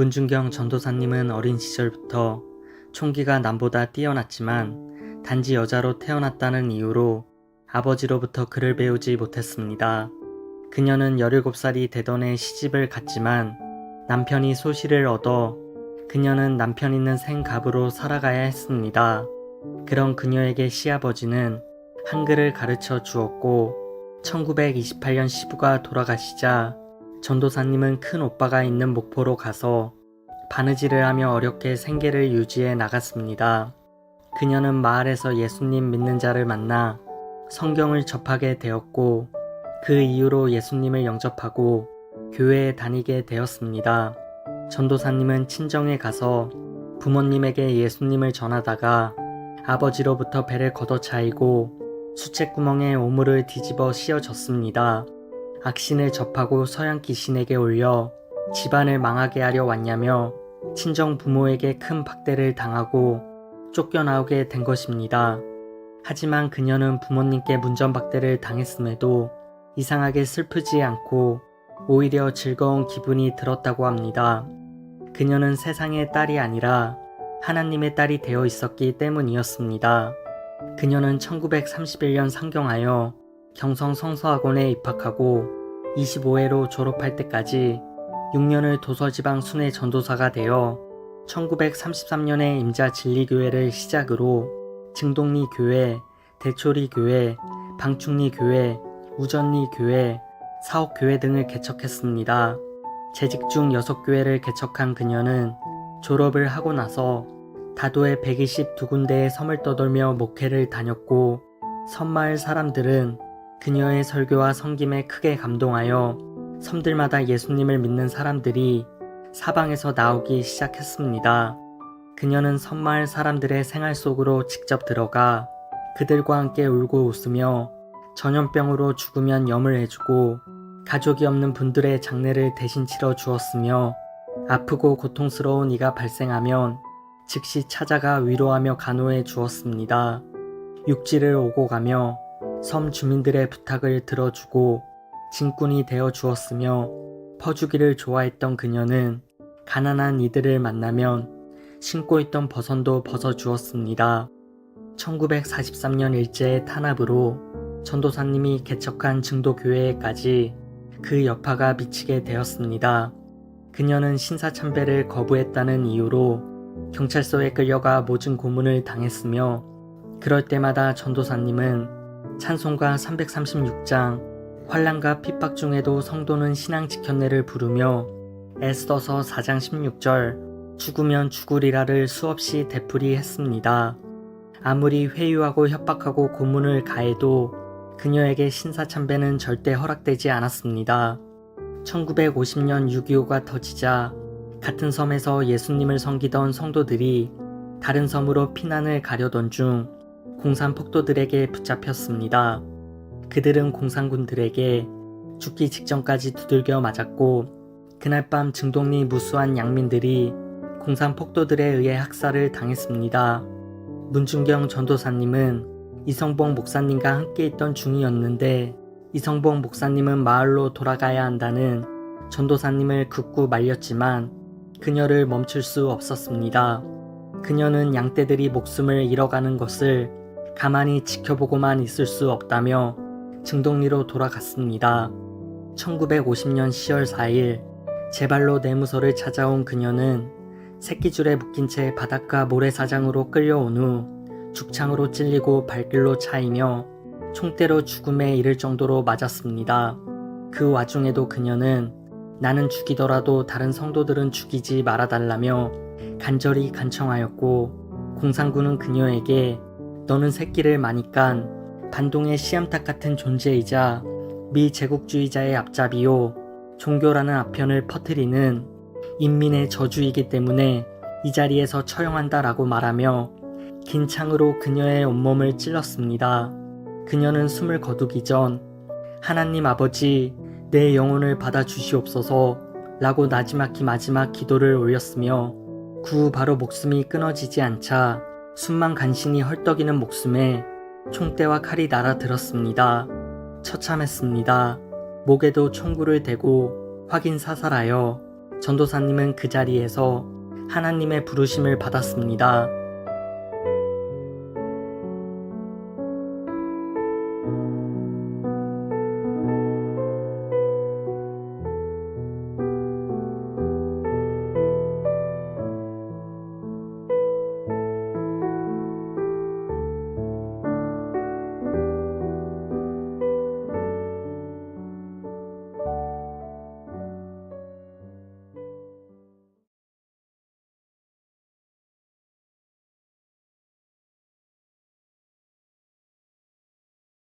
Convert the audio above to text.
문준경 전도사님은 어린 시절부터 총기가 남보다 뛰어났지만 단지 여자로 태어났다는 이유로 아버지로부터 글을 배우지 못했습니다. 그녀는 17살이 되던 해 시집을 갔지만 남편이 소실을 얻어 그녀는 남편 있는 생갑으로 살아가야 했습니다. 그런 그녀에게 시아버지는 한글을 가르쳐 주었고 1928년 시부가 돌아가시자 전도사님은 큰 오빠가 있는 목포로 가서 바느질을 하며 어렵게 생계를 유지해 나갔습니다. 그녀는 마을에서 예수님 믿는 자를 만나 성경을 접하게 되었고 그 이후로 예수님을 영접하고 교회에 다니게 되었습니다. 전도사님은 친정에 가서 부모님에게 예수님을 전하다가 아버지로부터 배를 걷어차이고 수채구멍에 오물을 뒤집어 씌워졌습니다. 악신을 접하고 서양 귀신에게 올려 집안을 망하게 하려 왔냐며 친정 부모에게 큰 박대를 당하고 쫓겨나오게 된 것입니다. 하지만 그녀는 부모님께 문전박대를 당했음에도 이상하게 슬프지 않고 오히려 즐거운 기분이 들었다고 합니다. 그녀는 세상의 딸이 아니라 하나님의 딸이 되어 있었기 때문이었습니다. 그녀는 1931년 상경하여 경성 성서학원에 입학하고 25회로 졸업할 때까지 6년을 도서지방 순회 전도사가 되어 1933년에 임자 진리교회를 시작으로 증동리 교회, 대초리 교회, 방충리 교회, 우전리 교회, 사옥교회 등을 개척했습니다. 재직 중 6교회를 개척한 그녀는 졸업을 하고 나서 다도의 122군데의 섬을 떠돌며 목회를 다녔고 섬마을 사람들은 그녀의 설교와 섬김에 크게 감동하여 섬들마다 예수님을 믿는 사람들이 사방에서 나오기 시작했습니다. 그녀는 섬마을 사람들의 생활 속으로 직접 들어가 그들과 함께 울고 웃으며 전염병으로 죽으면 염을 해주고 가족이 없는 분들의 장례를 대신 치러 주었으며 아프고 고통스러운 이가 발생하면 즉시 찾아가 위로하며 간호해 주었습니다. 육지를 오고 가며 섬 주민들의 부탁을 들어주고 진꾼이 되어 주었으며 퍼주기를 좋아했던 그녀는 가난한 이들을 만나면 신고 있던 버선도 벗어 주었습니다. 1943년 일제의 탄압으로 전도사님이 개척한 증도교회에까지 그 여파가 미치게 되었습니다. 그녀는 신사참배를 거부했다는 이유로 경찰서에 끌려가 모진 고문을 당했으며 그럴 때마다 전도사님은 찬송가 336장 환란과 핍박 중에도 성도는 신앙 지켰네를 부르며 애써서 4장 16절 죽으면 죽으리라를 수없이 되풀이했습니다. 아무리 회유하고 협박하고 고문을 가해도 그녀에게 신사참배는 절대 허락되지 않았습니다. 1950년 6.25가 터지자 같은 섬에서 예수님을 섬기던 성도들이 다른 섬으로 피난을 가려던 중 공산 폭도들에게 붙잡혔습니다. 그들은 공산군들에게 죽기 직전까지 두들겨 맞았고 그날 밤 증동리 무수한 양민들이 공산 폭도들에 의해 학살을 당했습니다. 문준경 전도사님은 이성봉 목사님과 함께 있던 중이었는데 이성봉 목사님은 마을로 돌아가야 한다는 전도사님을 극구 말렸지만 그녀를 멈출 수 없었습니다. 그녀는 양떼들이 목숨을 잃어가는 것을 가만히 지켜보고만 있을 수 없다며 증동리로 돌아갔습니다. 1950년 10월 4일 제 발로 내무서를 찾아온 그녀는 새끼줄에 묶인 채 바닷가 모래사장으로 끌려온 후 죽창으로 찔리고 발길로 차이며 총대로 죽음에 이를 정도로 맞았습니다. 그 와중에도 그녀는 나는 죽이더라도 다른 성도들은 죽이지 말아달라며 간절히 간청하였고 공산군은 그녀에게 너는 새끼를 마니깐 반동의 시암탉 같은 존재이자 미 제국주의자의 앞잡이요 종교라는 아편을 퍼뜨리는 인민의 저주이기 때문에 이 자리에서 처형한다라고 말하며 긴 창으로 그녀의 온몸을 찔렀습니다. 그녀는 숨을 거두기 전 하나님 아버지 내 영혼을 받아 주시옵소서 라고 나지막히 마지막 기도를 올렸으며 그 후 바로 목숨이 끊어지지 않자 숨만 간신히 헐떡이는 목숨에 총대와 칼이 날아들었습니다. 처참했습니다. 목에도 총구를 대고 확인 사살하여 전도사님은 그 자리에서 하나님의 부르심을 받았습니다.